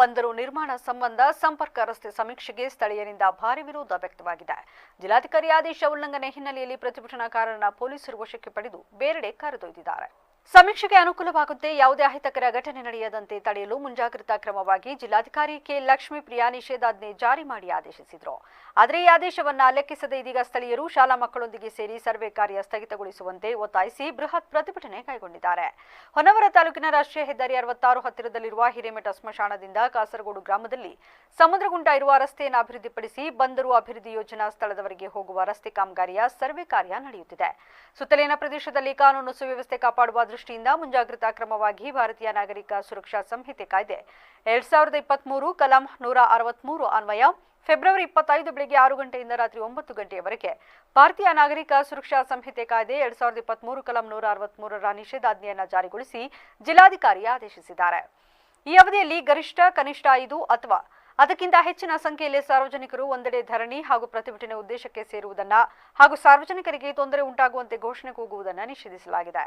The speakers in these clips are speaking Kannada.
ಬಂದರು. ನಿರ್ಮಾಣ ಸಂಬಂಧ ಸಂಪರ್ಕ ರಸ್ತೆ ಸಮೀಕ್ಷೆಗೆ ಸ್ಥಳೀಯರಿಂದ ಭಾರಿ ವಿರೋಧ ವ್ಯಕ್ತವಾಗಿದೆ. ಜಿಲ್ಲಾಧಿಕಾರಿ ಆದೇಶ ಉಲ್ಲಂಘನೆ ಹಿನ್ನೆಲೆಯಲ್ಲಿ ಪ್ರತಿಭಟನಾಕಾರರನ್ನ ಪೊಲೀಸರು ವಶಕ್ಕೆ ಪಡೆದು ಬೇರೆಡೆ ಕರೆದೊಯ್ದಿದ್ದಾರೆ. ಸಮೀಕ್ಷೆಗೆ ಅನುಕೂಲವಾಗುತ್ತೆ. ಯಾವುದೇ ಅಹಿತಕರ ಘಟನೆ ನಡೆಯದಂತೆ ತಡೆಯಲು ಮುಂಜಾಗ್ರತಾ ಕ್ರಮವಾಗಿ ಜಿಲ್ಲಾಧಿಕಾರಿ ಕೆ. ಲಕ್ಷ್ಮೀ ಪ್ರಿಯಾ ನಿಷೇಧಾಜ್ಞೆ ಜಾರಿ ಮಾಡಿ ಆದೇಶಿಸಿದ್ರು. ಆದರೆ ಈ ಆದೇಶವನ್ನ ಲೆಕ್ಕಿಸದೆ ಇದೀಗ ಸ್ಥಳೀಯರು ಶಾಲಾ ಮಕ್ಕಳೊಂದಿಗೆ ಸೇರಿ ಸರ್ವೆ ಕಾರ್ಯ ಸ್ಥಗಿತಗೊಳಿಸುವಂತೆ ಒತ್ತಾಯಿಸಿ ಬೃಹತ್ ಪ್ರತಿಭಟನೆ ಕೈಗೊಂಡಿದ್ದಾರೆ. ಹೊನ್ನವರ ತಾಲೂಕಿನ ರಾಷ್ಟ್ರೀಯ ಹೆದ್ದಾರಿ ಅರವತ್ತಾರು ಹತ್ತಿರದಲ್ಲಿರುವ ಹಿರೇಮಠ ಸ್ಮಶಾನದಿಂದ ಕಾಸರಗೋಡು ಗ್ರಾಮದಲ್ಲಿ ಸಮುದ್ರಗುಂಟ ಇರುವ ರಸ್ತೆಯನ್ನು ಅಭಿವೃದ್ಧಿಪಡಿಸಿ ಬಂದರು ಅಭಿವೃದ್ಧಿ ಯೋಜನಾ ಸ್ಥಳದವರೆಗೆ ಹೋಗುವ ರಸ್ತೆ ಕಾಮಗಾರಿಯ ಸರ್ವೆ ಕಾರ್ಯ ನಡೆಯುತ್ತಿದೆ. ಸುತ್ತಲಿನ ಪ್ರದೇಶದಲ್ಲಿ ಕಾನೂನು ಸುವ್ಯವಸ್ಥೆ ಕಾಪಾಡುವ ದೃಷ್ಟಿಯಿಂದ ಮುಂಜಾಗ್ರತಾ ಕ್ರಮವಾಗಿ ಭಾರತೀಯ ನಾಗರಿಕ ಸುರಕ್ಷಾ ಸಂಹಿತೆ ಕಾಯ್ದೆ. ಎರಡ್ ಸಾವಿರದ ಇಪ್ಪತ್ಮೂರು ಕಲಂ ನೂರ ಅರವತ್ಮೂರು ಅನ್ವಯ ಫೆಬ್ರವರಿ ಇಪ್ಪತ್ತೈದು ಬೆಳಿಗ್ಗೆ ಆರು ಗಂಟೆಯಿಂದ ರಾತ್ರಿ ಒಂಬತ್ತು ಗಂಟೆಯವರೆಗೆ. ಭಾರತೀಯ ನಾಗರಿಕ ಸುರಕ್ಷಾ ಸಂಹಿತೆ ಕಾಯ್ದೆ ಎರಡ್ ಸಾವಿರದ ಇಪ್ಪತ್ಮೂರು ಕಲಂ ನೂರ ಅರವತ್ಮೂರರ ನಿಷೇಧಾಜ್ಞೆಯನ್ನು ಜಾರಿಗೊಳಿಸಿ ಜಿಲ್ಲಾಧಿಕಾರಿ ಆದೇಶಿಸಿದ್ದಾರೆ. ಈ ಅವಧಿಯಲ್ಲಿ ಗರಿಷ್ಠ ಕನಿಷ್ಠ ಐದು ಅಥವಾ ಅದಕ್ಕಿಂತ ಹೆಚ್ಚಿನ ಸಂಖ್ಯೆಯಲ್ಲಿ ಸಾರ್ವಜನಿಕರು ಒಂದೆಡೆ ಧರಣಿ ಹಾಗೂ ಪ್ರತಿಭಟನೆ ಉದ್ದೇಶಕ್ಕೆ ಸೇರುವುದನ್ನ ಹಾಗೂ ಸಾರ್ವಜನಿಕರಿಗೆ ತೊಂದರೆ ಉಂಟಾಗುವಂತೆ ಘೋಷಣೆ ಕೂಗುವುದನ್ನು ನಿಷೇಧಿಸಲಾಗಿದೆ.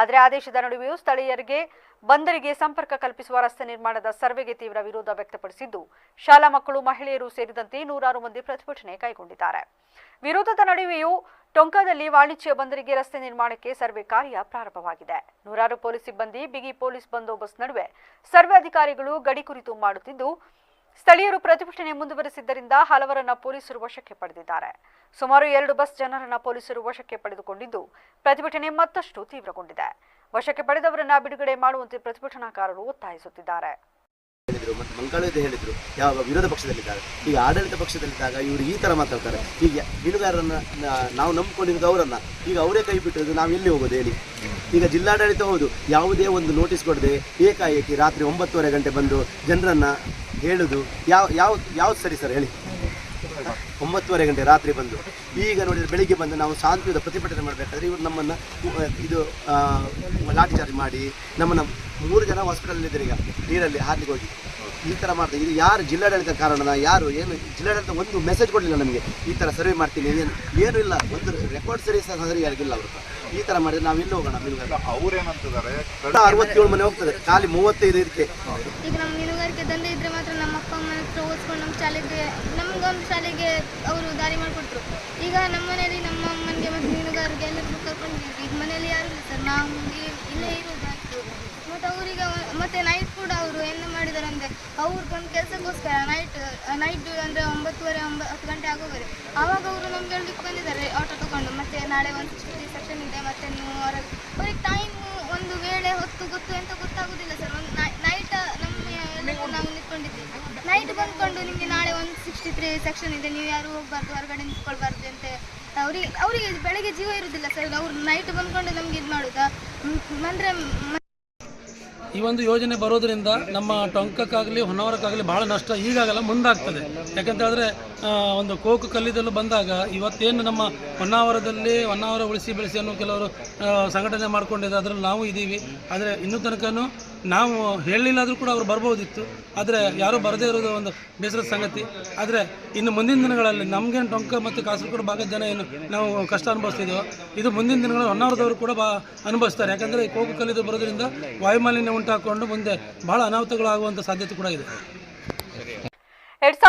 ಆದರೆ ಆದೇಶದ ನಡುವೆಯೂ ಸ್ಥಳೀಯರಿಗೆ, ಬಂದರಿಗೆ ಸಂಪರ್ಕ ಕಲ್ಪಿಸುವ ರಸ್ತೆ ನಿರ್ಮಾಣದ ಸರ್ವೆಗೆ ತೀವ್ರ ವಿರೋಧ ವ್ಯಕ್ತಪಡಿಸಿದ್ದು, ಶಾಲಾ ಮಕ್ಕಳು, ಮಹಿಳೆಯರು ಸೇರಿದಂತೆ ನೂರಾರು ಮಂದಿ ಪ್ರತಿಭಟನೆ ಕೈಗೊಂಡಿದ್ದಾರೆ. ವಿರೋಧದ ನಡುವೆಯೂ ಟೊಂಕಾದಲ್ಲಿ ವಾಣಿಜ್ಯ ಬಂದರಿಗೆ ರಸ್ತೆ ನಿರ್ಮಾಣಕ್ಕೆ ಸರ್ವೆ ಕಾರ್ಯ ಪ್ರಾರಂಭವಾಗಿದೆ. ನೂರಾರು ಪೊಲೀಸ್ ಸಿಬ್ಬಂದಿ, ಬಿಗಿ ಪೊಲೀಸ್ ಬಂದೋಬಸ್ತ್ ನಡುವೆ ಸರ್ವೆ ಅಧಿಕಾರಿಗಳು ಗಡಿ ಕುರಿತು ಮಾಡುತ್ತಿದ್ದು ಸ್ಥಳೀಯರು ಪ್ರತಿಭಟನೆ ಮುಂದುವರೆಸಿದ್ದರಿಂದ ಹಲವರನ್ನ ಪೊಲೀಸರು ವಶಕ್ಕೆ ಪಡೆದಿದ್ದಾರೆ. ಸುಮಾರು ಎರಡು ಬಸ್ ಜನರನ್ನ ಪೊಲೀಸರು ವಶಕ್ಕೆ ಪಡೆದುಕೊಂಡಿದ್ದು, ಪ್ರತಿಭಟನೆ ಮತ್ತಷ್ಟು ತೀವ್ರಗೊಂಡಿದೆ. ವಶಕ್ಕೆ ಪಡೆದವರನ್ನ ಬಿಡುಗಡೆ ಮಾಡುವಂತೆ ಪ್ರತಿಭಟನಾಕಾರರು ಒತ್ತಾಯಿಸುತ್ತಿದ್ದಾರೆ. ಮಂಗಳೂರು ಹೇಳಿದ್ರು, ಯಾವ ವಿರೋಧ ಪಕ್ಷದಲ್ಲಿದ್ದಾರೆ. ಈಗ ಆಡಳಿತ ಪಕ್ಷದಲ್ಲಿದ್ದಾಗ ಇವರು ಈ ತರ ಮಾತಾಡ್ತಾರೆ. ಈಗ ಮೀನುಗಾರರನ್ನ ನಾವು ನಂಬ್ಕೊಂಡಿರೋದು ಅವರನ್ನ. ಈಗ ಅವರೇ ಕೈ ಬಿಟ್ಟಿರೋದು ನಾವು ಎಲ್ಲಿ ಹೋಗೋದು ಹೇಳಿ. ಈಗ ಜಿಲ್ಲಾಡಳಿತ ಹೌದು, ಯಾವುದೇ ಒಂದು ನೋಟಿಸ್ ಕೊಡದೆ ಏಕಾಏಕಿ ರಾತ್ರಿ ಒಂಬತ್ತುವರೆ ಗಂಟೆ ಬಂದು ಜನರನ್ನ ಹೇಳುದು? ಯಾವ ಯಾವ ಯಾವ್ದು ಸರಿ ಸರ್ ಹೇಳಿ? ಒಂಬತ್ತುವರೆ ಗಂಟೆ ರಾತ್ರಿ ಬಂದು. ಈಗ ನೋಡಿದ್ರೆ ಬೆಳಿಗ್ಗೆ ಬಂದು ನಾವು ಶಾಂತಿಯುತ ಪ್ರತಿಭಟನೆ ಮಾಡಬೇಕಾದ್ರೆ ಇವರು ನಮ್ಮನ್ನು ಇದು ಲಾಠಿ ಚಾರ್ಜ್ ಮಾಡಿ ನಮ್ಮನ್ನು ಮೂರು ಜನ ಹಾಸ್ಪಿಟಲ್ ಇದ್ದಾರೆ ಈಗ ನೀರಲ್ಲಿ ಹಾರ್ಲಿಕ್ಕೆ ಹೋಗಿ. ಈ ಥರ ಮಾಡ್ತಾರೆ ಇದು ಯಾರು ಜಿಲ್ಲಾಡಳಿತ ಕಾರಣನ ಯಾರು ಏನು ಜಿಲ್ಲಾಡಳಿತ ಒಂದು ಮೆಸೇಜ್ ಕೊಡಲಿಲ್ಲ ನಮಗೆ. ಈ ಥರ ಸರ್ವೆ ಮಾಡ್ತೀನಿ ಏನು ಏನೂ ಇಲ್ಲ. ಒಂದು ರೆಕಾರ್ಡ್ ಸರಿ ಸಹ ಸರಿಯಾಗಿಲ್ಲ ಅವರು. ಈ ಥರ ಮಾಡಿದ್ರೆ ನಾವು ಇಲ್ಲಿ ಹೋಗೋಣ ಅವ್ರೇನಂತಿದ್ದಾರೆ? ಅರವತ್ತೇಳು ಮನೆ ಹೋಗ್ತದೆ. ಖಾಲಿ ಮೂವತ್ತೈದು ಇದಕ್ಕೆ. ದಂಧೆ ಇದ್ದರೆ ಮಾತ್ರ ನಮ್ಮ ಅಪ್ಪ ಅಮ್ಮನ ಹತ್ರ ಓದಿಸ್ಕೊಂಡು ನಮ್ಮ ಶಾಲೆಗೆ, ನಮಗೊಂದು ಶಾಲೆಗೆ ಅವರು ದಾರಿ ಮಾಡಿಕೊಟ್ರು. ಈಗ ನಮ್ಮ ಮನೆಯಲ್ಲಿ ನಮ್ಮ ಅಮ್ಮನಿಗೆ ಮತ್ತು ಮೀನುಗಾರರಿಗೆ ಎಲ್ಲರಿಗೂ ಕರ್ಕೊಂಡಿದ್ವಿ ಈಗ ಮನೆಯಲ್ಲಿ ಯಾರು ಇಲ್ಲ ಸರ್. ನಾವು ಇಲ್ಲೇ ಇರೋದಾಯಿತು ಮತ್ತು ಅವರಿಗೆ ಮತ್ತು ನೈಟ್ ಕೂಡ ಅವರು ಏನು ಮಾಡಿದ್ದಾರೆ ಅಂದರೆ, ಅವ್ರಿಗೊಂದು ಕೆಲಸಕ್ಕೋಸ್ಕರ ನೈಟ್ ನೈಟ್ ಅಂದರೆ ಒಂಬತ್ತುವರೆ ಒಂಬತ್ತು ಗಂಟೆ ಆಗೋವರೆ. ಆವಾಗ ಅವರು ನಮ್ಗೆ ಹೇಳಲಿಕ್ಕೆ ಬಂದಿದ್ದಾರೆ ಆಟೋ ತಗೊಂಡು. ಮತ್ತು ನಾಳೆ ಒಂದು ಸೆಕ್ಷನ್ ಇದೆ, ಮತ್ತೆ ನೀವು ಹೊರಗೆ. ಅವ್ರಿಗೆ ಟೈಮ್ ಒಂದು ವೇಳೆ ಹೊತ್ತು ಗೊತ್ತು ಅಂತ ಗೊತ್ತಾಗೋದಿಲ್ಲ ಸರ್ ಒಂದು ನೈಟ್ ನಮ್ಮ ಎಲ್ಲರೂ ನಾವು ನಿಂತ್ಕೊಂಡಿದ್ದೀವಿ ನೈಟ್ ಬಂದ್ಕೊಂಡು ನಿಮಗೆ ನಾಳೆ ಒಂದು ಸೆಕ್ಷನ್ ಇದೆ, ನೀವು ಯಾರು ಹೋಗ್ಬಾರ್ದು, ಹೊರಗಡೆ ನಿಂತ್ಕೊಳ್ಬಾರ್ದು ಅಂತ ಅವ್ರಿಗೆ, ಅವರಿಗೆ ಬೆಳಗ್ಗೆ ಜೀವ ಇರುವುದಿಲ್ಲ ಸರ್ ಅವ್ರು ನೈಟ್ ಬಂದ್ಕೊಂಡು ನಮ್ಗೆ ಇದು ಮಾಡೋದಾ. ಅಂದರೆ ಈ ಒಂದು ಯೋಜನೆ ಬರೋದ್ರಿಂದ ನಮ್ಮ ಟೊಂಕಕ್ಕಾಗಲಿ ಹೊನ್ನವರಕ್ಕಾಗಲಿ ಭಾಳ ನಷ್ಟ ಈಗಾಗಲ್ಲ ಮುಂದಾಗ್ತದೆ. ಯಾಕಂತ ಹೇಳಿದ್ರೆ ಆ, ಒಂದು ಕೋಕು ಕಲ್ಲಿದ್ದಲು ಬಂದಾಗ ಇವತ್ತೇನು ನಮ್ಮ ಹೊನ್ನಾವರದಲ್ಲಿ ಹೊನ್ನಾವರ ಉಳಿಸಿ ಬೆಳೆಸಿ ಅನ್ನೋ ಕೆಲವರು ಸಂಘಟನೆ ಮಾಡ್ಕೊಂಡಿದ್ದಾರೆ ಅದರಲ್ಲಿ ನಾವು ಇದ್ದೀವಿ ಆದರೆ ಇನ್ನೂ ತನಕನೂ ನಾವು ಹೇಳಿಲ್ಲಾದರೂ ಕೂಡ ಅವರು ಬರ್ಬೋದಿತ್ತು. ಆದರೆ ಯಾರೂ ಬರದೇ ಇರೋದು ಒಂದು ಬೇಸರದ ಸಂಗತಿ. ಆದರೆ ಇನ್ನು ಮುಂದಿನ ದಿನಗಳಲ್ಲಿ ನಮಗೇನು ಟೊಂಕ ಮತ್ತು ಕಾಸರಗೋಡು ಭಾಗದ ಜನ ಏನು ನಾವು ಕಷ್ಟ ಅನುಭವಿಸ್ತಿದ್ದೀವೋ ಇದು ಮುಂದಿನ ದಿನಗಳಲ್ಲಿ ಹೊನ್ನಾವರದವರು ಕೂಡ ಬಾ ಅನುಭವಿಸ್ತಾರೆ. ಯಾಕಂದರೆ ಕೋಕು ಕಲ್ಲಿದ್ದು ಬರೋದ್ರಿಂದ ವಾಯುಮಾಲಿನ್ಯ ಉಂಟಾಕೊಂಡು ಮುಂದೆ ಬಹಳ ಅನಾಹುತಗಳಾಗುವಂಥ ಸಾಧ್ಯತೆ ಕೂಡ ಇದೆ.